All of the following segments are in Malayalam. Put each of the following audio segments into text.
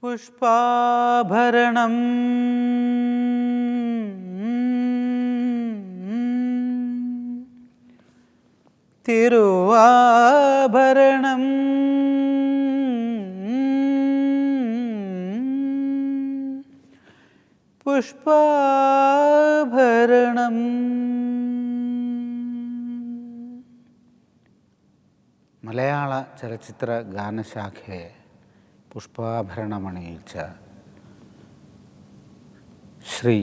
പുഷ്പാഭരണം. തിരുവാഭരണം. പുഷ്പാഭരണം. മലയാള ചലച്ചിത്ര ഗാനശാഖയെ പുഷ്പാഭരണമണിയിച്ച ശ്രീ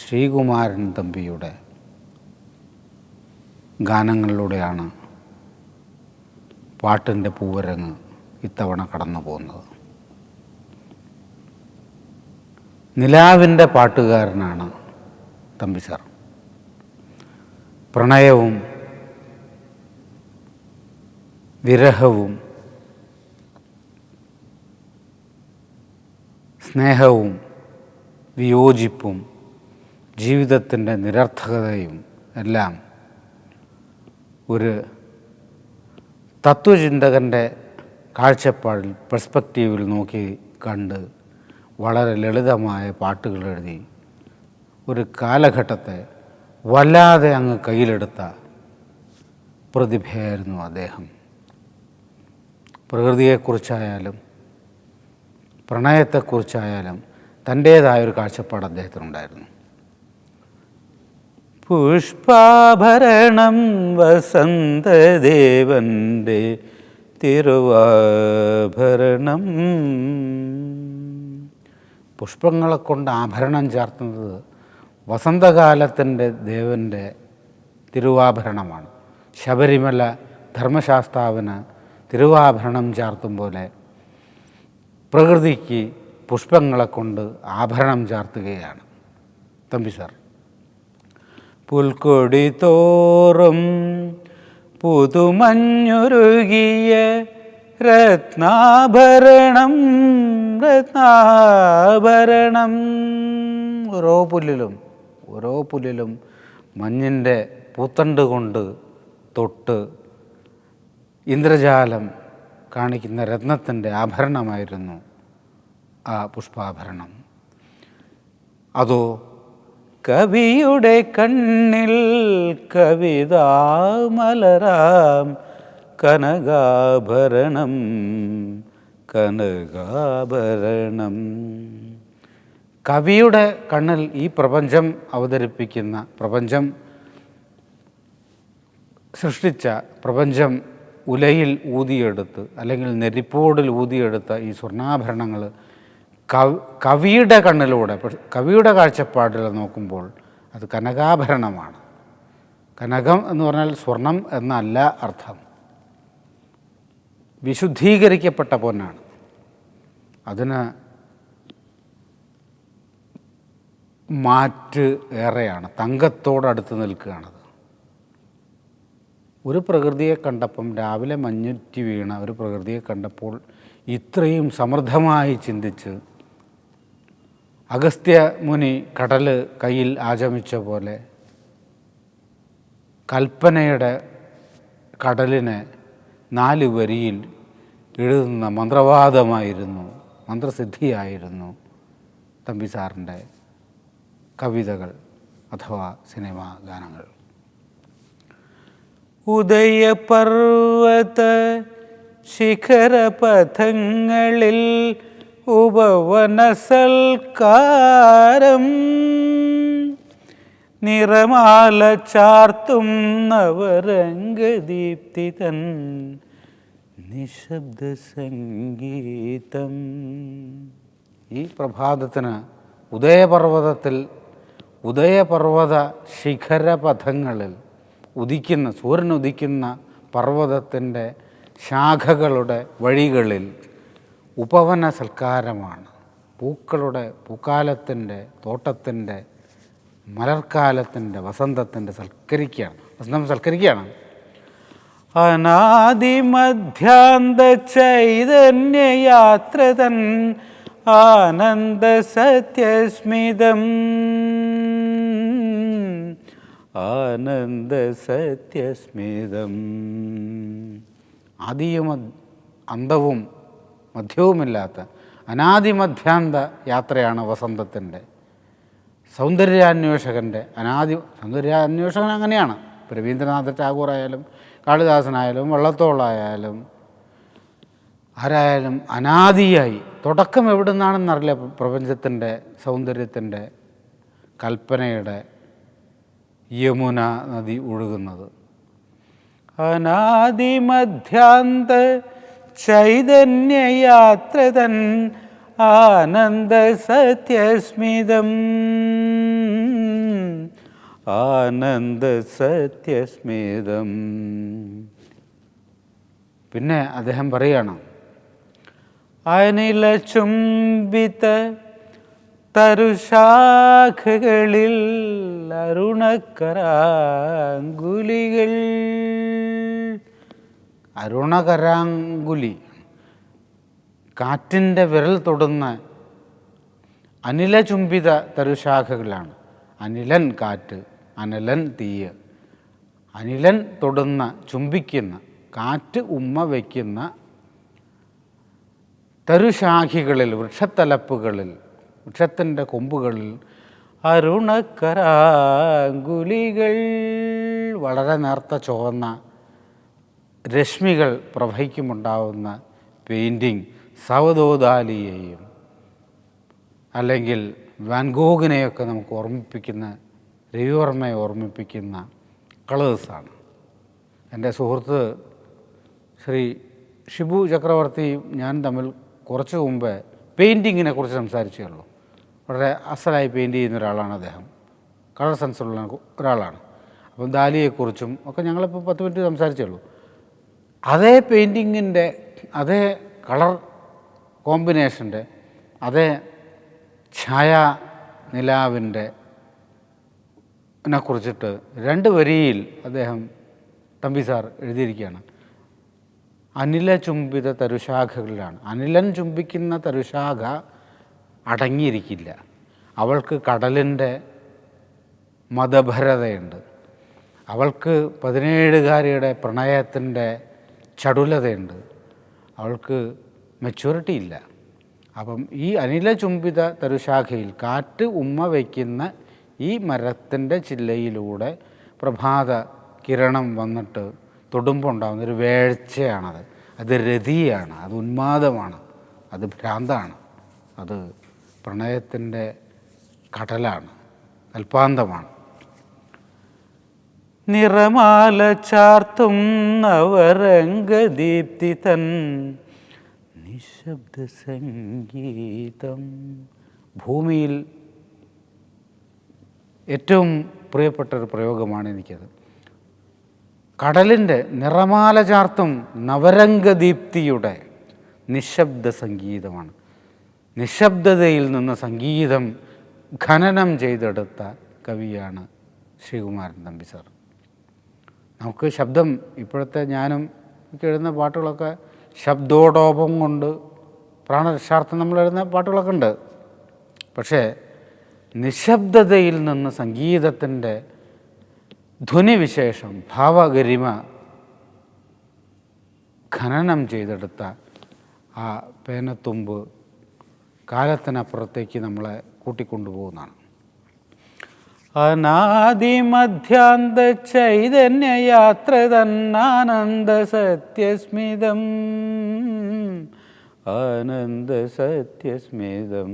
ശ്രീകുമാരൻ തമ്പിയുടെ ഗാനങ്ങളിലൂടെയാണ് പാട്ടിന്റെ പൂവരങ്ങ് ഇത്തവണ കടന്നു പോകുന്നത്. നിലാവിന്റെ പാട്ടുകാരനാണ് തമ്പി സാർ. പ്രണയവും വിരഹവും സ്നേഹവും വിയോജിപ്പും ജീവിതത്തിന്റെ നിരർത്ഥകതയും എല്ലാം ഒരു തത്വചിന്തകന്റെ കാഴ്ചപ്പാടിൽ പെർസ്പെക്റ്റീവിൽ നോക്കി കണ്ട് വളരെ ലളിതമായ പാട്ടുകൾ എഴുതി ഒരു കാലഘട്ടത്തെ വല്ലാതെ അങ്ങ് കയ്യിലെടുത്ത പ്രതിഭയായിരുന്നു അദ്ദേഹം. പ്രകൃതിയെക്കുറിച്ചായാലും പ്രണയത്തെക്കുറിച്ചായാലും തന്റേതായൊരു കാഴ്ചപ്പാട് അദ്ദേഹത്തിനുണ്ടായിരുന്നു. പുഷ്പാഭരണം വസന്തദേവന്റെ തിരുവാഭരണം. പുഷ്പങ്ങളെ കൊണ്ട് ആഭരണം ചേർത്തുന്നത് വസന്തകാലത്തിന്റെ ദേവന്റെ തിരുവാഭരണമാണ്. ശബരിമല ധർമ്മശാസ്താവിന് തിരുവാഭരണം ചാർത്തും പോലെ പ്രകൃതിക്ക് പുഷ്പങ്ങളെ കൊണ്ട് ആഭരണം ചാർത്തുകയാണ്. തമ്പി സാർ. പുൽക്കൊടി തോറും പുതുമഞ്ഞുരുകിയ രത്നാഭരണം രത്നാഭരണം. ഓരോ പുല്ലിലും ഓരോ പുല്ലിലും മഞ്ഞിന്റെ പൂത്തണ്ട് കൊണ്ട് തൊട്ട് ഇന്ദ്രജാലം കാണിക്കുന്ന രത്നത്തിന്റെ ആഭരണമായിരുന്നു ആ പുഷ്പാഭരണം. അതോ കവിയുടെ കണ്ണിൽ കവിതാമലരാം കനകാഭരണം കനകാഭരണം. കവിയുടെ കണ്ണിൽ ഈ പ്രപഞ്ചം അവതരിപ്പിക്കുന്ന പ്രപഞ്ചം സൃഷ്ടിച്ച പ്രപഞ്ചം ഉലയിൽ ഊതിയെടുത്ത് അല്ലെങ്കിൽ നെരിപ്പോടിൽ ഊതിയെടുത്ത ഈ സ്വർണാഭരണങ്ങൾ കവി കവിയുടെ കണ്ണിലൂടെ കവിയുടെ കാഴ്ചപ്പാടിൽ നോക്കുമ്പോൾ അത് കനകാഭരണമാണ്. കനകം എന്ന് പറഞ്ഞാൽ സ്വർണം എന്നല്ല അർത്ഥം. വിശുദ്ധീകരിക്കപ്പെട്ട പൊന്നാണ്. അതിന് മാറ്റ് ഏറെയാണ്. തങ്കത്തോടടുത്ത് നിൽക്കുകയാണത് ഒരു പ്രകൃതിയെ കണ്ടപ്പം രാവിലെ മഞ്ഞുറ്റി വീണ ഒരു പ്രകൃതിയെ കണ്ടപ്പോൾ ഇത്രയും സമൃദ്ധമായി ചിന്തിച്ച് അഗസ്ത്യ മുനി കടൽ കയ്യിൽ ആചമിച്ച പോലെ കൽപ്പനയുടെ കടലിനെ നാല് വരിയിൽ എഴുതുന്ന മന്ത്രവാദമായിരുന്നു മന്ത്രസിദ്ധിയായിരുന്നു തമ്പി സാറിന്റെ കവിതകൾ അഥവാ സിനിമാ ഗാനങ്ങൾ. ഉദയപർവത ശിഖരപഥങ്ങളിൽ ഉപവനസൽക്കാരം നിറമാല ചാർത്തും നവരംഗദീപ്തി തൻ നിശബ്ദ സംഗീതം ഈ പ്രഭാതത്തിന് ഉദയപർവതത്തിൽ ഉദയപർവത ശിഖരപഥങ്ങളിൽ ഉദിക്കുന്ന സൂര്യൻ ഉദിക്കുന്ന പർവതത്തിന്റെ ശാഖകളുടെ വഴികളിൽ ഉപവന സൽക്കാരമാണ്. പൂക്കളുടെ പൂക്കാലത്തിന്റെ തോട്ടത്തിന്റെ മലർക്കാലത്തിന്റെ വസന്തത്തിന്റെ സൽക്കരിക്കുകയാണ്. വസന്തം സൽക്കരിക്കുകയാണ്. അനാദിമധ്യാന്ത ചൈതന്യയാത്ര തൻ ആനന്ദ സത്യസ്മിതം. ആനന്ദ സത്യസ്മിതം ആദിയും അന്ത് അന്തവും മധ്യവുമില്ലാത്ത അനാദിമധ്യാന്ത യാത്രയാണ് വസന്തത്തിന്റെ. സൗന്ദര്യാന്വേഷകന്റെ അനാദി സൗന്ദര്യാന്വേഷകൻ അങ്ങനെയാണ്. രവീന്ദ്രനാഥ ടാഗോർ ആയാലും കാളിദാസനായാലും വള്ളത്തോളായാലും ആരായാലും അനാദിയായി. തുടക്കം എവിടെ നിന്നാണെന്നറിയില്ല പ്രപഞ്ചത്തിന്റെ സൗന്ദര്യത്തിന്റെ കൽപ്പനയുടെ യമുന നദി ഒഴുകുന്നത്. അനാദിമധ്യാന്ത ചൈതന്യയാത്ര തൻ ആനന്ദ സത്യസ്മിതം. ആനന്ദ സത്യസ്മിതം. പിന്നെ അദ്ദേഹം പറയുകയാണ് അനില ചുംബിത തരുശാഖകളിൽ അരുണക്കരാങ്കുലികൾ അരുണകരാങ്കുലി കാറ്റിന്റെ വിരൽ തൊടുന്ന അനിലചുംബിത തരുശാഖകളാണ്. അനിലൻ കാറ്റ് അനലൻ തീയ്. അനിലൻ തൊടുന്ന ചുംബിക്കുന്ന കാറ്റ് ഉമ്മ വയ്ക്കുന്ന തരുശാഖികളിൽ വൃക്ഷത്തലപ്പുകളിൽ വൃക്ഷത്തിന്റെ കൊമ്പുകളിൽ അരുണക്കരാങ്കുലികൾ. വളരെ നേർത്ത ചുവന്ന രശ്മികൾ പ്രവഹിക്കുമുണ്ടാവുന്ന പെയിന്റിങ് സവദോദാലിയെയും അല്ലെങ്കിൽ വാൻഗോഗിനെയൊക്കെ നമുക്ക് ഓർമ്മിപ്പിക്കുന്ന രവിവർമ്മയെ ഓർമ്മിപ്പിക്കുന്ന കളേഴ്സാണ്. എന്റെ സുഹൃത്ത് ശ്രീ ഷിബു ചക്രവർത്തിയും ഞാൻ തമ്മിൽ കുറച്ച് മുമ്പ് പെയിന്റിങ്ങിനെ കുറിച്ച് സംസാരിച്ചേ ഉള്ളൂ. വളരെ അസലായി പെയിന്റ് ചെയ്യുന്ന ഒരാളാണ് അദ്ദേഹം. കളർ സെൻസുള്ള ഒരാളാണ്. അപ്പം ദാലിയെക്കുറിച്ചും ഒക്കെ ഞങ്ങളിപ്പോൾ പത്ത് മിനിറ്റ് സംസാരിച്ചുള്ളൂ അതേ പെയിന്റിങ്ങിന്റെ അതേ കളർ കോമ്പിനേഷന്റെ അതേ ഛായ നിലാവിന്റെ കുറിച്ചിട്ട് രണ്ട് വരിയിൽ അദ്ദേഹം തമ്പി സാർ എഴുതിയിരിക്കുകയാണ്. അനില ചുംബിത തരുശാഖകളിലാണ്. അനിലൻ ചുംബിക്കുന്ന തരുശാഖ അടങ്ങിയിരിക്കില്ല. അവൾക്ക് കടലിന്റെ മതഭരതയുണ്ട്. അവൾക്ക് പതിനേഴുകാരിയുടെ പ്രണയത്തിന്റെ ചടുലതയുണ്ട്. അവൾക്ക് മെച്യൂരിറ്റി ഇല്ല. അപ്പം ഈ അനിലചുംബിത തരുശാഖയിൽ കാറ്റ് ഉമ്മ വയ്ക്കുന്ന ഈ മരത്തിന്റെ ചില്ലയിലൂടെ പ്രഭാത കിരണം വന്നിട്ട് തൊടുമ്പുണ്ടാകുന്ന ഒരു വേഴ്ചയാണത്. അത് രതിയാണ് അത് ഉന്മാദമാണ് അത് ഭ്രാന്താണ്. അത് പ്രണയത്തിന്റെ കടലാണ് കൽപ്പാന്തമാണ്. നിറമാല ചാർത്തും നവരംഗദീപ്തി തൻ നിശബ്ദ സംഗീതം ഭൂമിയിൽ ഏറ്റവും പ്രിയപ്പെട്ട ഒരു പ്രയോഗമാണ് എനിക്കത്. കടലിന്റെ നിറമാല ചാർത്തും നവരംഗദീപ്തിയുടെ നിശബ്ദ സംഗീതമാണ് നിശബ്ദതയിൽ നിന്ന് സംഗീതം ഖനനം ചെയ്തെടുത്ത കവിയാണ് ശ്രീകുമാരൻ തമ്പി സാർ. നമുക്ക് ശബ്ദം ഇപ്പോഴത്തെ ഞാനും എഴുതുന്ന പാട്ടുകളൊക്കെ ശബ്ദോടോപം കൊണ്ട് പ്രാണരക്ഷാർത്ഥം നമ്മൾ എഴുതുന്ന പാട്ടുകളൊക്കെ ഉണ്ട്. പക്ഷേ നിശബ്ദതയിൽ നിന്ന് സംഗീതത്തിന്റെ ധ്വനിവിശേഷം ഭാവഗരിമ ഖനനം ചെയ്തെടുത്ത ആ പേനത്തുമ്പ് കാലത്തിനപ്പുറത്തേക്ക് നമ്മളെ കൂട്ടിക്കൊണ്ടുപോകുന്നതാണ്. അനാദിമധ്യാന്ത ചൈതന്യയാത്ര തന്നാനന്ദ സത്യസ്മിതം. ആനന്ദ സത്യസ്മിതം.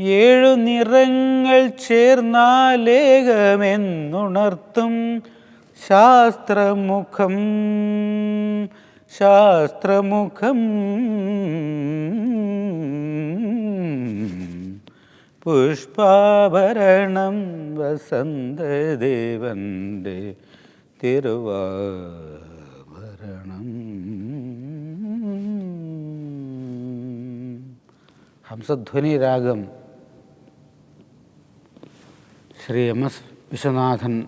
ഏഴു നിറങ്ങൾ ചേർന്നാലേകമെന്നുണർത്തും ശാസ്ത്രമുഖം ശാസ്ത്രമുഖം. പുഷ്പാഭരണം വസന്തദേവന്റെ തിരുവാഭരണം. ഹംസധ്വനി രാഗം Shri M S Viswanathan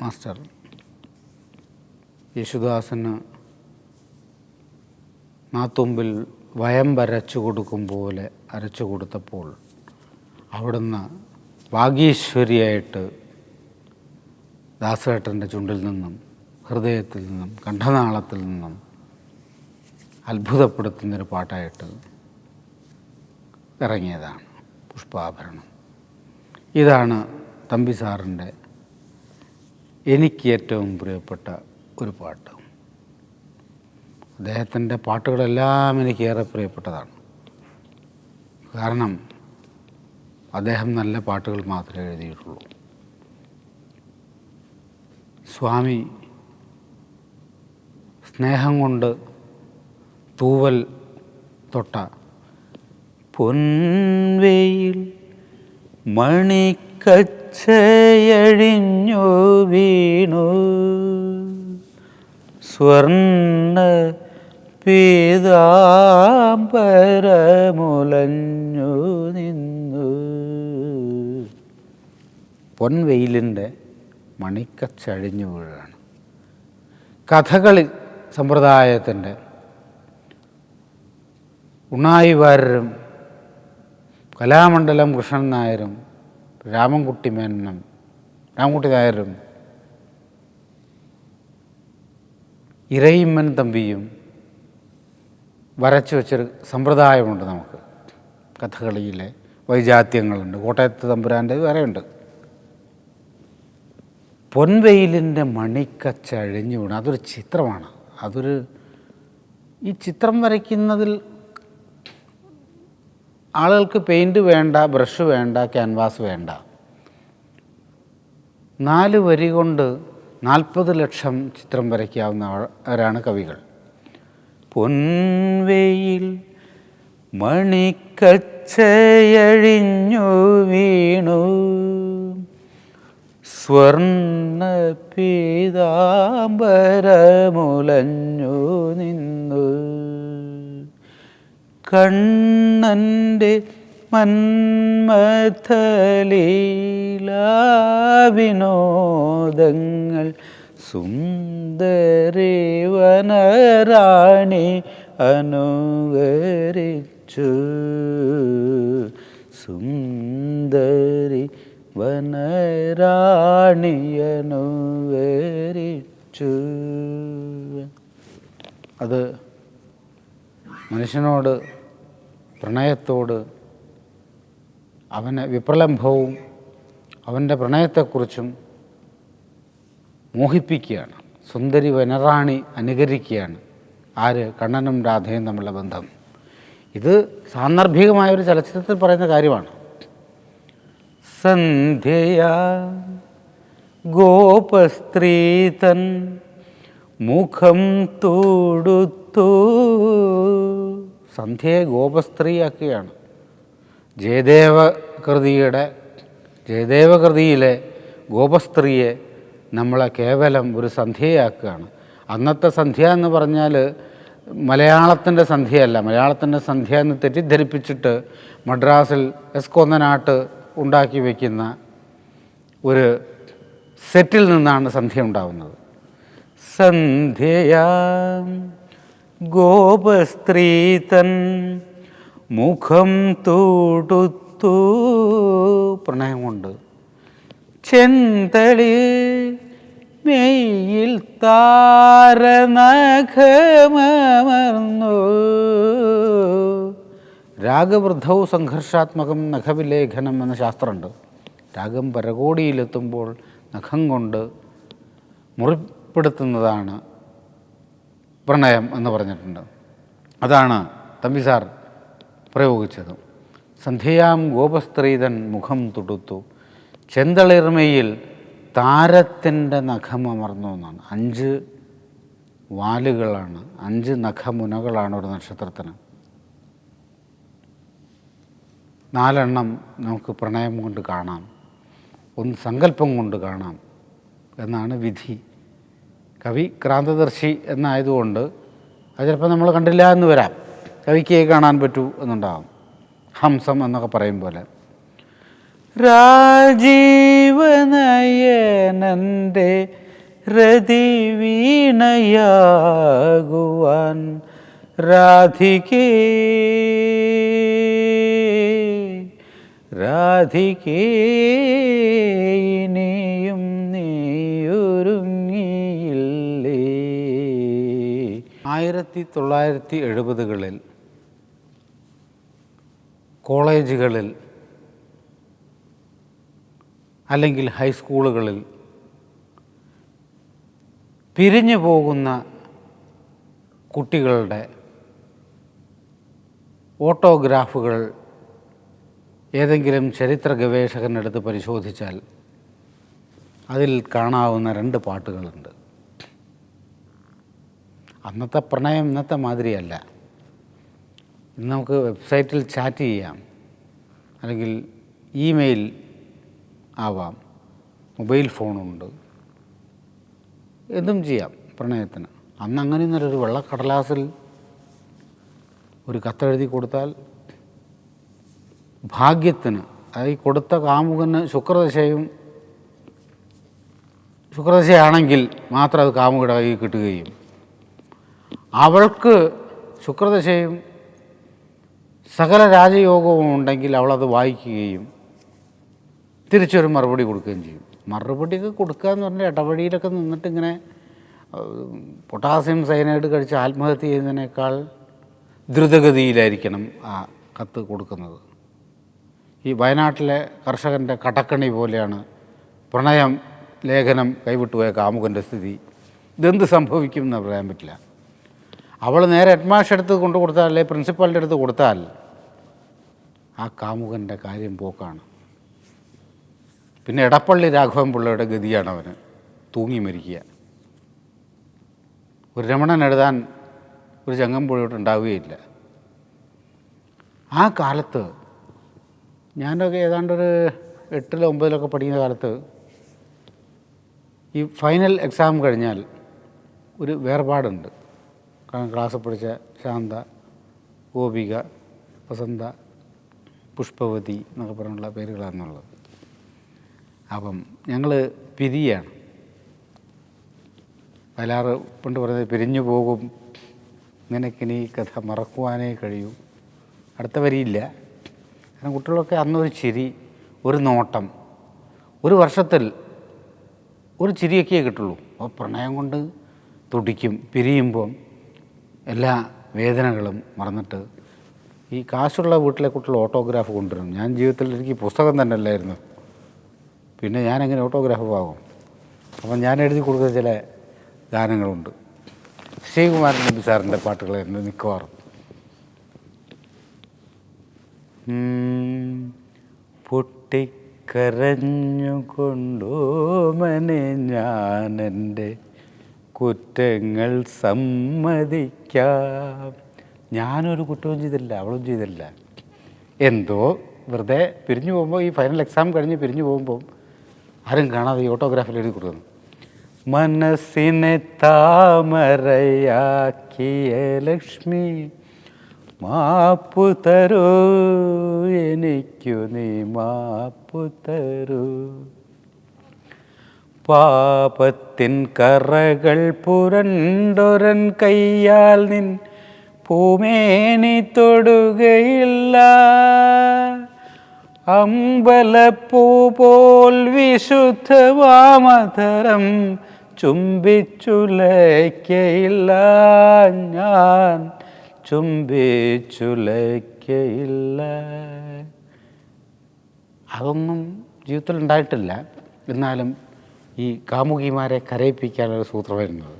master. യേശുദാസന് നാത്തുമ്പിൽ വയം വരച്ചു കൊടുക്കും പോലെ അരച്ചു കൊടുത്തപ്പോൾ അവിടുന്ന് ഭാഗ്യേശ്വരിയായിട്ട് ദാസേട്ടന്റെ ചുണ്ടിൽ നിന്നും ഹൃദയത്തിൽ നിന്നും കണ്ഠനാളത്തിൽ നിന്നും അത്ഭുതപ്പെടുത്തുന്നൊരു പാട്ടായിട്ട് ഇറങ്ങിയതാണ് പുഷ്പാഭരണം. ഇതാണ് തമ്പി സാറിന്റെ എനിക്ക് ഏറ്റവും പ്രിയപ്പെട്ട ഒരു പാട്ട്. അദ്ദേഹത്തിന്റെ പാട്ടുകളെല്ലാം എനിക്ക് ഏറെ പ്രിയപ്പെട്ടതാണ്. കാരണം അദ്ദേഹം നല്ല പാട്ടുകൾ മാത്രമേ എഴുതിയിട്ടുള്ളൂ. സ്വാമി സ്നേഹം കൊണ്ട് തൂവൽ തൊട്ട പൊൻവെയിൽ മണിക്കച്ചയഴിഞ്ഞു വീണു. സ്വർണ പീതാംബരമുലഞ്ഞു നിന്നു. പൊൻവെയിലിന്റെ മണിക്കച്ചഴിഞ്ഞു വീഴാണ്. കഥകളി സമ്പ്രദായത്തിന്റെ ഉണ്ണായി വാര്യരും കലാമണ്ഡലം കൃഷ്ണൻ നായരും രാമൻകുട്ടി മേനനും രാമൻകുട്ടി നായരും ഇരയിമ്മൻ തമ്പിയും വരച്ചു വെച്ചൊരു സമ്പ്രദായമുണ്ട് നമുക്ക്. കഥകളിയിലെ വൈജാത്യങ്ങളുണ്ട്. കോട്ടയത്ത് തമ്പുരാന്റെ വേറെയുണ്ട് പൊൻവെയിലിന്റെ മണിക്കച്ച അഴിഞ്ഞു വീണ്. അതൊരു ചിത്രമാണ്. അതൊരു ഈ ചിത്രം വരയ്ക്കുന്നതിൽ ആളുകൾക്ക് പെയിന്റ് വേണ്ട ബ്രഷ് വേണ്ട ക്യാൻവാസ് വേണ്ട. നാല് വരി കൊണ്ട് നാൽപ്പത് ലക്ഷം ചിത്രം വരയ്ക്കാവുന്നവരാണ് കവികൾ. പൊൻവെയിൽ മണിക്കച്ചയഴിഞ്ഞു വീണു. സ്വർണ പീതാംബരമുലഞ്ഞു നിന്നു. കണ്ണന്റെ മന്മഥലീലാവിനോദങ്ങൾ സുന്ദരി വനരാണി അനുകരിച്ചു. സുന്ദരി വനറാണി വേരിച്ചു അത് മനുഷ്യനോട് പ്രണയത്തോട് അവന് വിപ്രലംഭവും അവന്റെ പ്രണയത്തെക്കുറിച്ചും മോഹിപ്പിക്കുകയാണ്. സുന്ദരി വനറാണി അനുകരിക്കുകയാണ്. ആര്? കണ്ണനും രാധയും തമ്മിലുള്ള ബന്ധം. ഇത് സാന്ദർഭികമായ ഒരു ചലച്ചിത്രത്തിൽ പറയുന്ന കാര്യമാണ്. സന്ധ്യയാ. ഗോപസ്ത്രീതൻ മുഖം തൊടുത്തു. സന്ധ്യയെ ഗോപസ്ത്രീയാക്കുകയാണ്. ജയദേവ കൃതിയുടെ ജയദേവ കൃതിയിലെ ഗോപസ്ത്രീയെ നമ്മളെ കേവലം ഒരു സന്ധ്യയാക്കുകയാണ്. അന്നത്തെ സന്ധ്യ എന്ന് പറഞ്ഞാൽ മലയാളത്തിന്റെ സന്ധ്യയല്ല. മലയാളത്തിന്റെ സന്ധ്യ എന്ന് തെറ്റിദ്ധരിപ്പിച്ചിട്ട് മദ്രാസിൽ എസ് കൊന്നനാട്ട് ഉണ്ടാക്കി വയ്ക്കുന്ന ഒരു സെറ്റിൽ നിന്നാണ് സന്ധ്യ ഉണ്ടാവുന്നത് സന്ധ്യയാം ഗോപസ്ത്രീതൻ മുഖം തൂടുത്തു. പ്രണയം കൊണ്ട് ചെന്തളി മെയ്യിൽ താരനഖമർന്നു രാഗവൃദ്ധവും സംഘർഷാത്മകം നഖവിലേഖനം എന്ന ശാസ്ത്രമുണ്ട്. രാഗം പരകോടിയിലെത്തുമ്പോൾ നഖം കൊണ്ട് മുറിപ്പെടുത്തുന്നതാണ് പ്രണയം എന്ന് പറഞ്ഞിട്ടുണ്ട്. അതാണ് തമ്പി സാർ പ്രയോഗിച്ചത്. സന്ധ്യയാം ഗോപസ്ത്രീതൻ മുഖം തുടുത്തു. ചെന്തളിർമയിൽ താരത്തിന്റെ നഖം അമർന്നു എന്നാണ്. അഞ്ച് വാലുകളാണ്. അഞ്ച് നഖമുനകളാണ് ഒരു നക്ഷത്രത്തിന്. നാലെണ്ണം നമുക്ക് പ്രണയം കൊണ്ട് കാണാം. ഒന്ന് സങ്കല്പം കൊണ്ട് കാണാം എന്നാണ് വിധി. കവി ക്രാന്തദർശി എന്നായതുകൊണ്ട് അത് ചിലപ്പോൾ നമ്മൾ കണ്ടില്ല എന്ന് വരാം. കവിക്ക് കാണാൻ പറ്റൂ എന്നുണ്ടാകും ഹംസം എന്നൊക്കെ പറയും പോലെ. രാജീവനയനന്റെ രതി വീണയാകുവാൻ രാധികേ രാധികേ ഇനിയും നീയൊരുങ്ങിയില്ലേ? ആയിരത്തി തൊള്ളായിരത്തി എഴുപതുകളിൽ കോളേജുകളിൽ അല്ലെങ്കിൽ ഹൈസ്കൂളുകളിൽ പിരിഞ്ഞു പോകുന്ന കുട്ടികളുടെ ഓട്ടോഗ്രാഫുകൾ ഏതെങ്കിലും ചരിത്ര ഗവേഷകനെടുത്ത് പരിശോധിച്ചാൽ അതിൽ കാണാവുന്ന രണ്ട് പാട്ടുകളുണ്ട്. അന്നത്തെ പ്രണയം ഇന്നത്തെ മാതിരിയല്ല. ഇന്ന് നമുക്ക് വെബ്സൈറ്റിൽ ചാറ്റ് ചെയ്യാം. അല്ലെങ്കിൽ ഇമെയിൽ ആവാം. മൊബൈൽ ഫോണുണ്ട്. എന്തും ചെയ്യാം പ്രണയത്തിന്. അന്ന് അങ്ങനെ ഒരു വെള്ളക്കടലാസിൽ ഒരു കത്തെഴുതി കൊടുത്താൽ ഭാഗ്യത്തിന് അത് ഈ കൊടുത്ത കാമുകന് ശുക്രദശയും ശുക്രദശയാണെങ്കിൽ മാത്രം അത് കാമുകയുടെ കയ്യിൽ കിട്ടുകയും. അവൾക്ക് ശുക്രദശയും സകല രാജയോഗവും ഉണ്ടെങ്കിൽ അവളത് വായിക്കുകയും തിരിച്ചൊരു മറുപടി കൊടുക്കുകയും ചെയ്യും. മറുപടിയൊക്കെ കൊടുക്കുക എന്ന് പറഞ്ഞാൽ ഇടവഴിയിലൊക്കെ നിന്നിട്ട് ഇങ്ങനെ പൊട്ടാസ്യം സൈനൈഡ് കഴിച്ച് ആത്മഹത്യ ചെയ്യുന്നതിനേക്കാൾ ദ്രുതഗതിയിലായിരിക്കണം ആ കത്ത് കൊടുക്കുന്നത്. ഈ വയനാട്ടിലെ കർഷകന്റെ കടക്കണി പോലെയാണ് പ്രണയം ലേഖനം കൈവിട്ടുപോയ കാമുകന്റെ സ്ഥിതി. ഇതെന്ത് സംഭവിക്കും എന്ന് പറയാൻ പറ്റില്ല. അവൾ നേരെ ഹെഡ്മാഷ് അടുത്ത് കൊണ്ടു കൊടുത്താൽ അല്ലെങ്കിൽ പ്രിൻസിപ്പാളിന്റെ അടുത്ത് കൊടുത്താൽ ആ കാമുകന്റെ കാര്യം പോക്കാണ്. പിന്നെ എടപ്പള്ളി രാഘവൻ പിള്ളയുടെ ഗതിയാണ് അവന്. തൂങ്ങി മരിക്കുക. ഒരു രമണൻ എഴുതാൻ ഒരു ചങ്ങമ്പുഴയോട്ട് ഉണ്ടാവുകയില്ല. ആ കാലത്ത് ഞാനൊക്കെ ഏതാണ്ടൊരു എട്ടിലോ ഒമ്പതിലൊക്കെ പഠിക്കുന്ന കാലത്ത് ഈ ഫൈനൽ എക്സാം കഴിഞ്ഞാൽ ഒരു വേർപാടുണ്ട്. കാരണം ക്ലാസ് പഠിച്ച ശാന്ത ഗോപിക വസന്ത പുഷ്പവതി എന്നൊക്കെ പറഞ്ഞുള്ള പേരുകളാണെന്നുള്ളത് അപ്പം ഞങ്ങൾ പിരിയാണ്. വയലാറ് പണ്ട് പറയുന്നത് പിരിഞ്ഞു പോകും. നിനക്കിനി കഥ മറക്കുവാനേ കഴിയൂ. അടുത്ത വരിയില്ല. കാരണം കുട്ടികളൊക്കെ അന്നൊരു ചിരി ഒരു നോട്ടം. ഒരു വർഷത്തിൽ ഒരു ചിരിയൊക്കെ കിട്ടുള്ളൂ. അപ്പോൾ പ്രണയം കൊണ്ട് തുടിക്കും പിരിയുമ്പം എല്ലാ വേദനകളും മറന്നിട്ട് ഈ കാശുള്ള വീട്ടിലെ കുട്ടികൾ ഓട്ടോഗ്രാഫ് കൊണ്ടുവരും. ഞാൻ ജീവിതത്തിൽ എനിക്ക് പുസ്തകം തന്നെ അല്ലായിരുന്നു. പിന്നെ ഞാനെങ്ങനെ ഓട്ടോഗ്രാഫ് ആകും? അപ്പം ഞാൻ എഴുതി കൊടുക്കുന്ന ചില ഗാനങ്ങളുണ്ട്. ശ്രീകുമാരൻ നമ്പി സാറിന്റെ പാട്ടുകളായിരുന്നു മിക്കവാറും. പൊട്ടിക്കരഞ്ഞുകൊണ്ടോമനെ ഞാനെന്റെ കുറ്റങ്ങൾ സമ്മതിക്കാം. ഞാനൊരു കുറ്റവും ചെയ്തില്ല അവളും ചെയ്തില്ല. എന്തോ വെറുതെ പിരിഞ്ഞു പോകുമ്പോൾ ഈ ഫൈനൽ എക്സാം കഴിഞ്ഞ് പിരിഞ്ഞു പോകുമ്പോൾ ആരും കാണാതെ ഈ ഓട്ടോഗ്രാഫിൽ എഴുതി കൊടുക്കുന്നു. മനസ്സിനെ താമരയാക്കിയ ലക്ഷ്മി. മാപ്പു തരൂ എനിക്കു നീ മാപ്പു തരൂ. പാപത്തിൻ കറകൾ പുരണ്ടൊരൻ കയ്യാൽ നിൻ പൂമേനി തൊടുകയില്ല. അമ്പലപ്പൂ പോൽ വിശുദ്ധ വാമതരം ചുംബിച്ചുലയ്ക്കയില്ല. ഞാൻ ചുംബിച്ചുലയ്ക്കയില്ല അതൊന്നും ജീവിതത്തിൽ ഉണ്ടായിട്ടില്ല. എന്നാലും ഈ കാമുകിമാരെ കരയിപ്പിക്കാനൊരു സൂത്രം വരുന്നത്.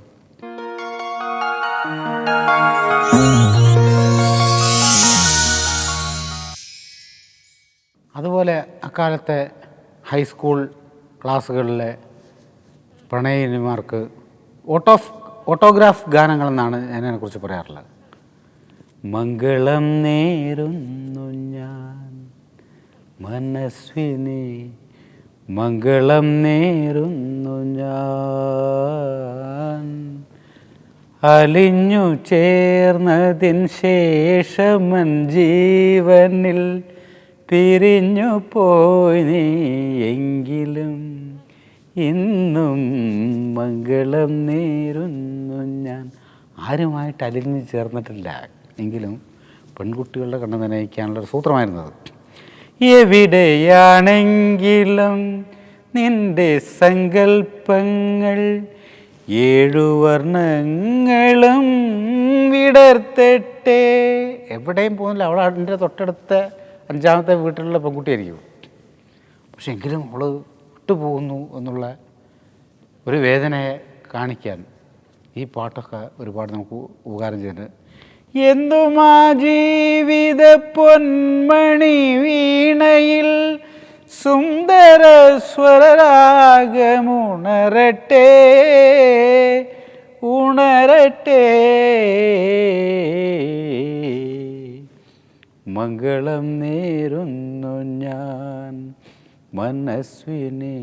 അതുപോലെ അക്കാലത്തെ ഹൈസ്കൂൾ ക്ലാസ്സുകളിലെ പ്രണയിനിമാർക്ക് ഓട്ടോ ഓട്ടോഗ്രാഫ് ഗാനങ്ങളെന്നാണ് ഞാനതിനെക്കുറിച്ച് പറയാറുള്ളത്. മംഗളം നേരുന്നു ഞാൻ. മനസ്വിനി മംഗളം നേരുന്നു ഞാൻ. അലിഞ്ഞു ചേർന്നതിൻ ശേഷമൻ ജീവനിൽ പിരിഞ്ഞു പോയി നീ എങ്കിലും ഇന്നും മംഗളം നേരുന്നു ഞാൻ. ആരുമായിട്ട് അലിഞ്ഞു ചേർന്നിട്ടില്ല. എങ്കിലും പെൺകുട്ടികളുടെ കണ്ണ് നനയിക്കാനുള്ള ഒരു സൂത്രമായിരുന്നത്. എവിടെയാണെങ്കിലും നിന്റെ സങ്കൽപ്പങ്ങൾ ഏഴു വർണങ്ങളും വിടർത്തട്ടെ. എവിടെയും പോകുന്നില്ല. അവൾ അതിന്റെ തൊട്ടടുത്ത അഞ്ചാമത്തെ വീട്ടിലുള്ള പെൺകുട്ടിയായിരിക്കും. പക്ഷെ എങ്കിലും അവൾ വിട്ടുപോകുന്നു എന്നുള്ള ഒരു വേദനയെ കാണിക്കാൻ ഈ പാട്ടൊക്കെ ഒരുപാട് നമുക്ക് ഉപകാരം ചെയ്യുന്നുണ്ട്. എന്തുമാ ജീവിത പൊന്മണി വീണയിൽ സുന്ദര സ്വരരാഗമുണരട്ടെ ഉണരട്ടെ. മംഗളം നേരുന്നു ഞാൻ മനസ്വിനെ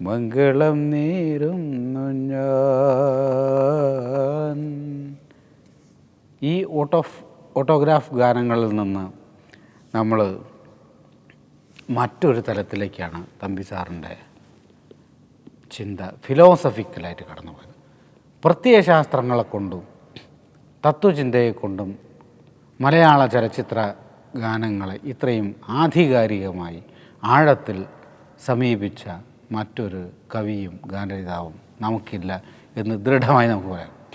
മംഗളം നേരുന്നു ഞാൻ. ഈ ഓട്ടോ ഓട്ടോഗ്രാഫ് ഗാനങ്ങളിൽ നിന്ന് നമ്മൾ മറ്റൊരു തലത്തിലേക്കാണ് തമ്പി സാറിന്റെ ചിന്ത ഫിലോസഫിക്കലായിട്ട് കടന്നു പോയത് പ്രത്യയശാസ്ത്രങ്ങളെ കൊണ്ടും തത്വചിന്തയെ കൊണ്ടും മലയാള ചലച്ചിത്ര ഗാനങ്ങളെ ഇത്രയും ആധികാരികമായി ആഴത്തിൽ സമീപിച്ച മറ്റൊരു കവിയും ഗാനരചിതാവും നമുക്കില്ല എന്ന് ദൃഢമായി നമുക്ക് പറയാം.